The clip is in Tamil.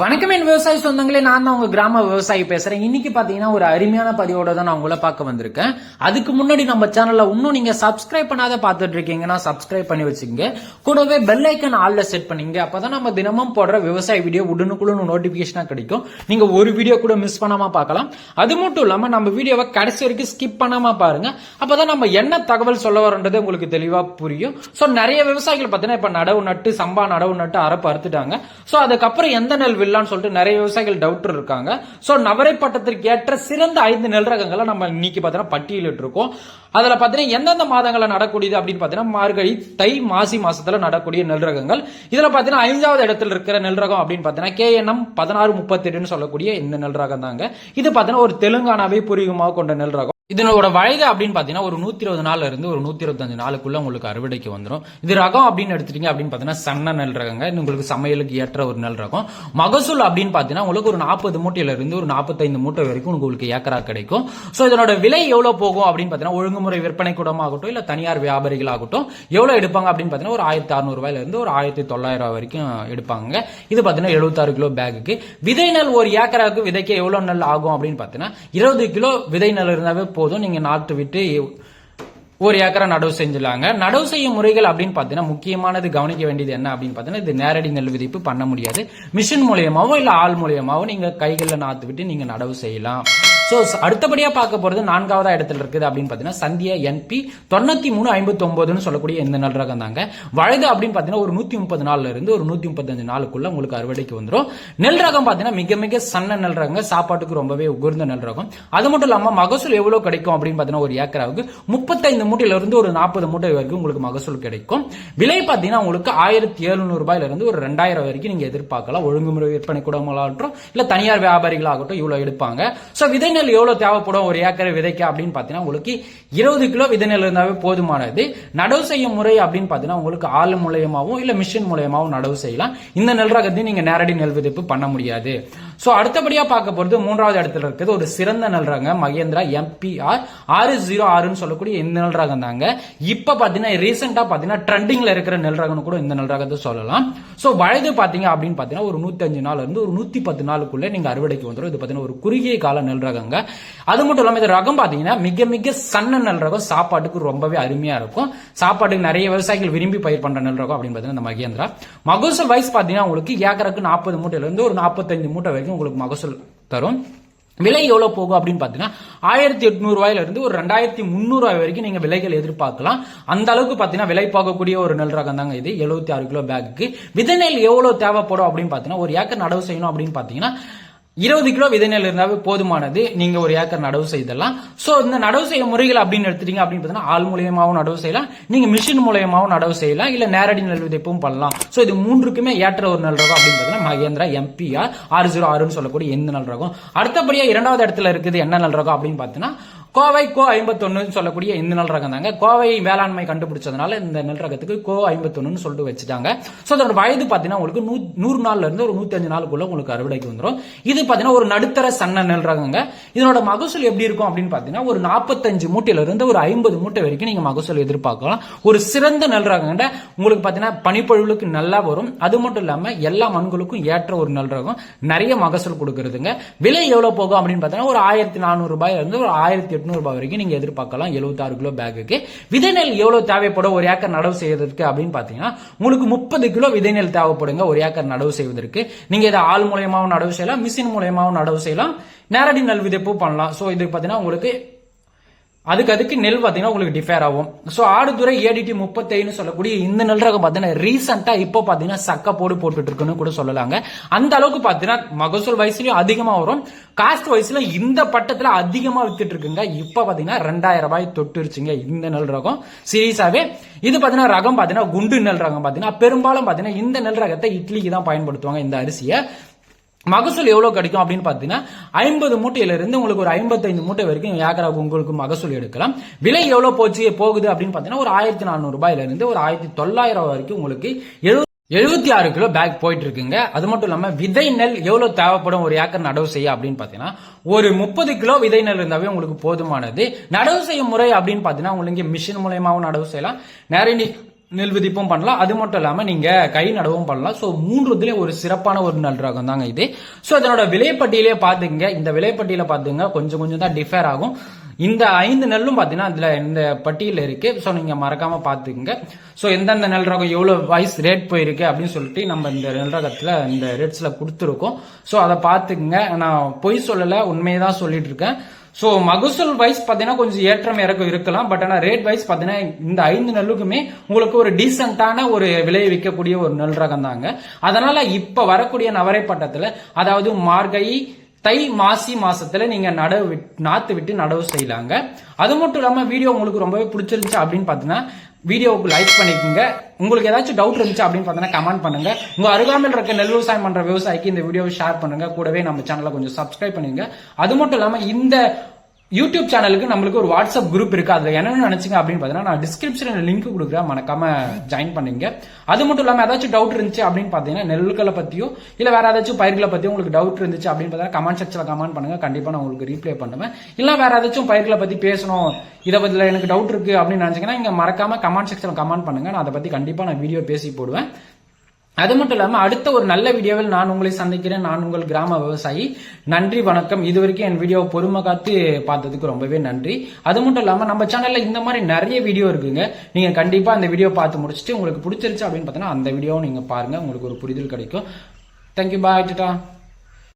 வணக்கம் என் விவசாய சொந்தங்களே நான் தான் உங்க கிராம விவசாயி பேசுறேன். இன்னைக்கு பாத்தீங்கன்னா ஒரு அருமையான பதிவோட தான் நான் உங்களை பார்க்க வந்திருக்கேன். அதுக்கு முன்னாடி நம்ம சேனல்ல இன்னும் நீங்க சப்ஸ்கிரைப் பண்ணாத பார்த்துட்டு இருக்கீங்கன்னா சப்ஸ்கிரைப் பண்ணி வச்சுங்க கூடவே பெல் ஐக்கன் ஆல்ல செட் பண்ணீங்க அப்பதான் நம்ம தினமும் போடுற விவசாய வீடியோ உடனுக்குடன் நோட்டிபிகேஷனா கிடைக்கும். நீங்க ஒரு வீடியோ கூட மிஸ் பண்ணாம பார்க்கலாம். அது மட்டும் இல்லாம நம்ம வீடியோவை கடைசி வரைக்கும் ஸ்கிப் பண்ணாம பாருங்க. அப்பதான் நம்ம என்ன தகவல் சொல்ல வரன்றது உங்களுக்கு தெளிவா புரியும். சோ நிறைய விவசாயிகள் பாத்தீங்கன்னா இப்ப நடவு நட்டு சம்பா நடவு நட்டு அறப்ப அறுத்துட்டாங்க சோ அதுக்கப்புறம் எந்த நெல் வில்லான்னு சொல்லிட்டு நிறைய விவசாயிகள் டவுட் இருக்காங்க. ஸோ நவரை பட்டத்திற்கு ஏற்ற சிறந்த ஐந்து நெல் ரகங்களை நம்ம இன்னைக்கு பார்த்தீங்கன்னா பட்டியலிட்டு அதில் அதுல பாத்தீங்கன்னா எந்தெந்த மாதங்களில் நடக்கூடியது அப்படின்னு பாத்தீங்கன்னா மார்கழி தை மாசி மாசத்துல நடக்கூடிய நெல் ரகங்கள் இதுல பாத்தீங்கன்னா ஐந்தாவது இடத்துல இருக்கிற நெல் ரகம் அப்படின்னு பாத்தீங்கன்னா கேஎன்எம் பதினாறு முப்பத்தி சொல்லக்கூடிய இந்த நெல் ரகம் தாங்க இது பாத்தீங்கன்னா ஒரு தெலுங்கானாவை பூர்வீகமாக கொண்ட நெல் ரகம் இதனோட வயது அப்படின்னு பார்த்தீங்கன்னா ஒரு நூற்றி இருபது நாள்ல இருந்து ஒரு நூற்றி இருபத்தஞ்சு நாளுக்குள்ள உங்களுக்கு அறுவடைக்கு வந்துடும் இது ரகம் அப்படின்னு எடுத்துட்டீங்க அப்படின்னு பார்த்தீங்கன்னா சன்ன நெல் ரகங்க. உங்களுக்கு சமையலுக்கு ஏற்ற ஒரு நெல் ரகம். மகசூல் அப்படின்னு பார்த்தீங்கன்னா உங்களுக்கு ஒரு நாற்பது மூட்டையில இருந்து ஒரு நாற்பத்தைந்து மூட்டை வரைக்கும் உங்களுக்கு ஏக்கரா கிடைக்கும். ஸோ இதனோட விலை எவ்வளோ போகும் அப்படின்னு பார்த்தீங்கன்னா ஒழுங்குமுறை விற்பனை கூடமாகட்டும் இல்லை தனியார் வியாபாரிகள் ஆகட்டும் எவ்வளோ எடுப்பாங்க அப்படின்னு பார்த்தீங்கன்னா ஒரு ஆயிரத்தி அறுநூறு இருந்து ஒரு ஆயிரத்தி தொள்ளாயிரம் வரைக்கும் எடுப்பாங்க இது பார்த்தீங்கன்னா எழுபத்தாறு கிலோ பேக்குக்கு. விதை நெல் ஒரு ஏக்கராவுக்கு விதைக்க எவ்வளோ நெல் ஆகும் அப்படின்னு பார்த்தீங்கன்னா இருபது கிலோ விதை நெல் இருந்தாவே போதும் நீங்க நாற்று விட்டு ஒரு ஏக்கரை நடவு செஞ்சிடலாங்க நடவு செய்யும் முறைகள் அப்படின்னு பார்த்தீங்கன்னா முக்கியமானது கவனிக்க வேண்டியது என்ன அப்படின்னு பார்த்தீங்கன்னா இது நேரடி நெல் விதிப்பு பண்ண முடியாது. மிஷின் மூலியமாவோ இல்ல ஆள் மூலியமாவோ நீங்க கைகளில் நாத்து விட்டு நீங்க நடவு செய்யலாம். ஸோ அடுத்தபடியாக பார்க்க போறது நான்காவதா இடத்துல இருக்குது அப்படின்னு பார்த்தீங்கன்னா சந்தியா என்பி தொண்ணூத்தி மூணு ஐம்பத்தி ஒன்பதுன்னு சொல்லக்கூடிய இந்த நல்ல ரகம் தாங்க. வயது அப்படின்னு பார்த்தீங்கன்னா ஒரு நூத்தி முப்பது நாள்ல இருந்து ஒரு நூத்தி முப்பத்தஞ்சு நாளுக்குள்ள உங்களுக்கு அறுவடைக்கு வந்துடும் நெல் ரகம் பார்த்தீங்கன்னா மிக மிக சன்ன நெல் ரகங்க. சாப்பாட்டுக்கு ரொம்பவே உகர்ந்த நெல் ரகம். அது மட்டும் இல்லாம மகசூல் எவ்வளவு கிடைக்கும் அப்படின்னு பார்த்தீங்கன்னா ஒரு ஏக்கராவுக்கு முப்பத்தைந்து மூட்டையில இருந்து ஒரு நாற்பது மூட்டை வரைக்கும் உங்களுக்கு மகசூல் கிடைக்கும். விலை பார்த்தீங்கன்னா உங்களுக்கு ஆயிரத்தி எழுநூறு ரூபாயில இருந்து ஒரு ரெண்டாயிரம் வரைக்கும் நீங்க எதிர்பார்க்கலாம். ஒழுங்குமுறை விற்பனை கூடங்களாகட்டும் இல்லை தனியார் வியாபாரிகளாகட்டும் இவ்வளோ எடுப்பாங்க. சோ விதை விதைநெல் எவ்வளவு தேவைப்படும்? ஒரு ஏக்கரை விதைக்க அப்படின்னு பாத்தீங்கன்னா உங்களுக்கு இருபது கிலோ விதைநெல் இருந்தாவே போதுமானது. நடவு செய்யும் முறை அப்படின்னு பாத்தீங்கன்னா உங்களுக்கு ஆள் மூலயமாவும் இல்ல மிஷின் மூலயமாவும் நடவு செய்யலாம். இந்த நெல் ரகத்தையும் நீங்க நேரடி நெல் விதைப்பு பண்ண முடியாது. சோ அடுத்தபடியா பார்க்க போறது மூன்றாவது இடத்துல இருக்குது ஒரு சிறந்த நெல் ரகம் மகேந்திரா எம்பிஆர் ஆறு ஜீரோ ஆறுன்னு சொல்லக்கூடிய இந்த நெல் ரகம் தாங்க. இப்ப பாத்தீங்கன்னா ரீசெண்டா பாத்தீங்கன்னா ட்ரெண்டிங்ல இருக்கிற நெல் ரகம்னு கூட இந்த நெல் ரகத்தை சொல்லலாம். சோ வயது பாத்தீங்க அப்படின்னு பாத்தீங்கன்னா ஒரு நூத்தி அஞ்சு இருந்து ஒரு நூத்தி பத்து நாளுக்குள்ள நீங்க அறுவடைக்கு வந்துடும் இது பாத்தீங்கன்னா ஒரு குறுகிய கால நெல் ரகங்க அது மட்டும் இல்லாம இந்த ரகம் பாத்தீங்கன்னா மிக மிக சன்ன நெல் ரகம் சாப்பாட்டுக்கு ரொம்பவே அருமையா இருக்கும். சாப்பாட்டுக்கு நிறைய விவசாயிகள் விரும்பி பயிர் பண்ற நெல் ரகம் அப்படின்னு பாத்தீங்கன்னா இந்த மகேந்திரா. மகசூல் வயசு பாத்தீங்கன்னா உங்களுக்கு ஏக்கருக்கு நாற்பது மூட்டையில இருந்து ஒரு நாற்பத்தஞ்சு மூட்டை வரைக்கும் உங்களுக்கு மகசூல் தரும். விலை எவ்வளவு போகும் அப்படின்னு பார்த்தீங்கன்னா ஆயிரத்தி எட்நூறுவாயில இருந்து ஒரு ரெண்டாயிரத்தி முந்நூறு ரூபாய் வரைக்கும் நீங்க விலைகள் எதிர்பார்க்கலாம். அந்த அளவுக்கு பாத்தீங்கன்னா விலை போகக்கூடிய ஒரு நெல் ரகம் தாங்க இது. எழுபத்தி ஆறு கிலோ பேக்கு விதை நெல் எவ்வளவு தேவைப்படும் அப்படின்னு பார்த்தீங்கன்னா ஒரு ஏக்கர் நடவு செய்யணும் அப்படின்னு பார்த்தீங்கன்னா இருபது கிலோ விதை நெல் இருந்தாவே போதுமானது. நீங்க ஒரு ஏக்கர் நடவு செய்தலாம். சோ இந்த நடவு செய்யும் முறைகள் அப்படின்னு எடுத்துட்டீங்க அப்படின்னு பார்த்தீங்கன்னா ஆள் மூலயமாவும் நடவு செய்யலாம். நீங்க மிஷின் மூலியமாவும் நடவு செய்யலாம். இல்ல நேரடி நெல் விதைப்பும் பண்ணலாம். சோ இது மூன்றுக்குமே ஏற்ற ஒரு நெல் ரகம் அப்படின்னு பார்த்தீங்கன்னா மகேந்திரா எம்பிஆர் ஆறு ஜீரோ ஆறுன்னு சொல்லக்கூடிய எந்த நல் ரகம். அடுத்தபடியா இரண்டாவது இடத்துல இருக்குது என்ன நல் ரகம் அப்படின்னு பாத்தீங்கன்னா கோவை கோ ஐம்பத்தொன்னு சொல்லக்கூடிய இந்த நெல் ரகம் தாங்க கோவை வேளாண்மை கண்டுபிடிச்சதுனால இந்த நெல் ரகத்துக்கு கோ ஐம்பத்தொன்னு சொல்லிட்டு வச்சுட்டாங்க. ஸோ அதோட வயது பாத்தீங்கன்னா உங்களுக்கு நூ- நூறு நாள்ல இருந்து ஒரு நூத்தி அஞ்சு நாளுக்குள்ள உங்களுக்கு அறுவடைக்கு வந்துடும் இது பாத்தீங்கன்னா ஒரு நடுத்தர சன்ன நெல் ரகங்க இதனோட மகசூல் எப்படி இருக்கும் அப்படின்னு பாத்தீங்கன்னா ஒரு நாற்பத்தஞ்சு மூட்டையில இருந்து ஒரு ஐம்பது மூட்டை வரைக்கும் நீங்க மகசூல் எதிர்பார்க்கலாம். ஒரு சிறந்த நெல் ரகங்க உங்களுக்கு பாத்தீங்கன்னா பனிப்பொழிவுக்கு நல்லா வரும். அது மட்டும் இல்லாம எல்லா மண்களுக்கும் ஏற்ற ஒரு நெல் ரகம். நிறைய மகசூல் கொடுக்கறதுங்க. விலை எவ்வளவு போகும் அப்படின்னு பார்த்தீங்கன்னா ஒரு ஆயிரத்தி நானூறு ரூபாயில இருந்து ஒரு ஆயிரத்தி எட்நூறு ரூபாய் வரைக்கும் நீங்க எதிர்பார்க்கலாம். 76 கிலோ பேக்குக்கு விதை நெல் எவ்வளவு தேவைப்படும்? ஒரு ஏக்கர் நடவு செய்வதற்கு அப்படின்னு பாத்தீங்கன்னா உங்களுக்கு முப்பது கிலோ விதை நெல் தேவைப்படுங்க. ஒரு ஏக்கர் நடவு செய்வதற்கு. நீங்க இதை ஆள் மூலயமாவும் நடவு செய்யலாம் மிஷின் மூலயமாவும் நடவு செய்யலாம். நேரடி நெல் விதைப்பு பண்ணலாம். சோ இது பாத்தீங்கன்னா உங்களுக்கு அதுக்கு அதுக்கு நெல் பார்த்தீங்கன்னா உங்களுக்கு டிஃபேர் ஆகும். சோ ஆடுதுறை ஏடிடி முப்பத்தைன்னு சொல்லக்கூடிய இந்த நெல் ரகம் பார்த்தீங்கன்னா ரீசெண்டா இப்போ பாத்தீங்கன்னா சக்க போடு போட்டுட்டு இருக்குன்னு கூட சொல்லலாங்க. அந்த அளவுக்கு பாத்தீங்கன்னா மகசூல் வயசுலயும் அதிகமா வரும். காஸ்ட் வயசுல இந்த பட்டத்துல அதிகமா வித்துட்டு இருக்குங்க. இப்ப பாத்தீங்கன்னா ரெண்டாயிரம் ரூபாய் தொட்டுருச்சுங்க இந்த நெல் ரகம். சீரியஸாவே இது பாத்தீங்கன்னா ரகம் பாத்தீங்கன்னா குண்டு நெல் ரகம் பாத்தீங்கன்னா பெரும்பாலும் பாத்தீங்கன்னா இந்த நெல் ரகத்தை இட்லிக்கு தான் பயன்படுத்துவாங்க இந்த அரிசியை. மகசூல் எவ்வளோ கிடைக்கும் அப்படின்னு பார்த்தீங்கன்னா ஐம்பது மூட்டையிலிருந்து உங்களுக்கு ஒரு ஐம்பத்தைந்து மூட்டை வரைக்கும் ஏக்கரா உங்களுக்கு மகசூல் எடுக்கலாம். விலை எவ்வளோ போச்சு போகுது அப்படின்னு பார்த்தீங்கன்னா ஒரு ஆயிரத்தி நானூறு ஒரு ஆயிரத்தி தொள்ளாயிரம் வரைக்கும் உங்களுக்கு எழு எழுபத்தி ஆறு கிலோ பேக் போயிட்டு இருக்குங்க அது மட்டும் இல்லாமல் விதை நெல் எவ்வளோ தேவைப்படும் ஒரு ஏக்கர் நடவு செய்ய அப்படின்னு பார்த்தீங்கன்னா ஒரு முப்பது கிலோ விதை நெல் இருந்தாவே உங்களுக்கு போதுமானது. நடவு செய்யும் முறை அப்படின்னு பார்த்தீங்கன்னா உங்களுக்கு மிஷின் மூலயமாவும் நடவு செய்யலாம். நிறைய நெல் விதிப்பும் பண்ணலாம். அது மட்டும் இல்லாமல் நீங்கள் கை நடவும் பண்ணலாம். ஸோ மூன்றுதுல ஒரு சிறப்பான ஒரு நல் ரகம் தாங்க இது. ஸோ இதனோட விலைப்பட்டியலே பார்த்துங்க இந்த விலைப்பட்டியல பார்த்துங்க கொஞ்சம் கொஞ்சம் தான் டிஃபர் ஆகும். இந்த ஐந்து நெல்லும் பார்த்தீங்கன்னா அதில் இந்த பட்டியலில் இருக்கு. ஸோ நீங்கள் மறக்காம பார்த்துக்குங்க. ஸோ எந்தெந்த நெல் ரகம் எவ்வளோ வைஸ் ரேட் போயிருக்கு அப்படின்னு சொல்லிட்டு நம்ம இந்த நெல் ரகத்தில் இந்த ரேட்ஸில் கொடுத்துருக்கோம். ஸோ அதை பார்த்துக்குங்க. நான் பொய் சொல்லலை உண்மையை தான் சொல்லிட்டு இருக்கேன். ஸோ மகசூல் வைஸ் பார்த்தீங்கன்னா கொஞ்சம் ஏற்றம் இறக்கம் இருக்கலாம். பட் ஆனால் ரேட் வைஸ் பார்த்தீங்கன்னா இந்த ஐந்து நெல்லுக்குமே உங்களுக்கு ஒரு டீசென்டான ஒரு விளைவிக்கக்கூடிய விற்கக்கூடிய ஒரு நெல் ரகம் தாங்க அதனால இப்போ வரக்கூடிய நவரை அதாவது மார்கழி தை மாசி மாசத்துல நீங்க நடவு விட்- நாத்து விட்டு நடவு செய்யலாங்க. அது மட்டும் இல்லாம வீடியோ உங்களுக்கு ரொம்பவே பிடிச்சிருந்துச்சு அப்படின்னு பாத்தீங்கன்னா வீடியோவுக்கு லைக் பண்ணிக்கோங்க. உங்களுக்கு ஏதாச்சும் டவுட் இருந்துச்சு அப்படின்னு பார்த்தீங்கன்னா கமெண்ட் பண்ணுங்க. உங்க அருகாமையில் இருக்க நெல் விவசாயம் பண்ற விவசாயிக்கு இந்த வீடியோவை ஷேர் பண்ணுங்க. கூடவே நம்ம சேனலை கொஞ்சம் சப்ஸ்கிரைப் பண்ணுங்க அது மட்டும் இல்லாமல் இந்த யூடியூப் சேனலுக்கு நம்மளுக்கு ஒரு வாட்ஸ்அப் குரூப் இருக்கு. அதுல என்னென்னு நினைச்சீங்க அப்படின்னு பாத்தீங்கன்னா நான் டிஸ்கிரிப்ஷனில் லிங்க் கொடுக்குறேன். மறக்காம ஜாயின் பண்ணுங்க. அது மட்டும் இல்லாம ஏதாச்சும் டவுட் இருந்துச்சு அப்படின்னு பாத்தீங்கன்னா நெல்களை பத்தியோ இல்ல வேற ஏதாச்சும் பயிர்களை பத்தியோ உங்களுக்கு டவுட் இருந்துச்சு அப்படின்னு பார்த்தீங்கன்னா கமெண்ட் செக்ஷனில் கமெண்ட் பண்ணுங்க. கண்டிப்பா நான் உங்களுக்கு ரீப்ளை பண்ணுவேன். இல்ல வேற ஏதாச்சும் பயிர்களை பத்தி பேசணும். இதை பத்தில எனக்கு டவுட் இருக்கு அப்படின்னு நினைச்சீங்கன்னா இங்க மறக்காம கமெண்ட் செக்ஷன் கமெண்ட் பண்ணுங்க. நான் அதை பத்தி கண்டிப்பா நான் வீடியோ பேசி போடுவேன். அது மட்டும் இல்லாமல் அடுத்த ஒரு நல்ல வீடியோவில் நான் உங்களை சந்திக்கிறேன். நான் உங்கள் கிராம விவசாயி. நன்றி வணக்கம். இது வரைக்கும் என் வீடியோவை பொறுமை காத்து பார்த்ததுக்கு ரொம்பவே நன்றி. அது மட்டும் இல்லாமல் நம்ம சேனலில் இந்த மாதிரி நிறைய வீடியோ இருக்குங்க. நீங்கள் கண்டிப்பாக அந்த வீடியோ பார்த்து முடிச்சுட்டு உங்களுக்கு பிடிச்சிருச்சு அப்படின்னு பார்த்தீங்கன்னா அந்த வீடியோவை நீங்கள் பாருங்கள் உங்களுக்கு ஒரு புரிதல் கிடைக்கும். Thank you bye tata.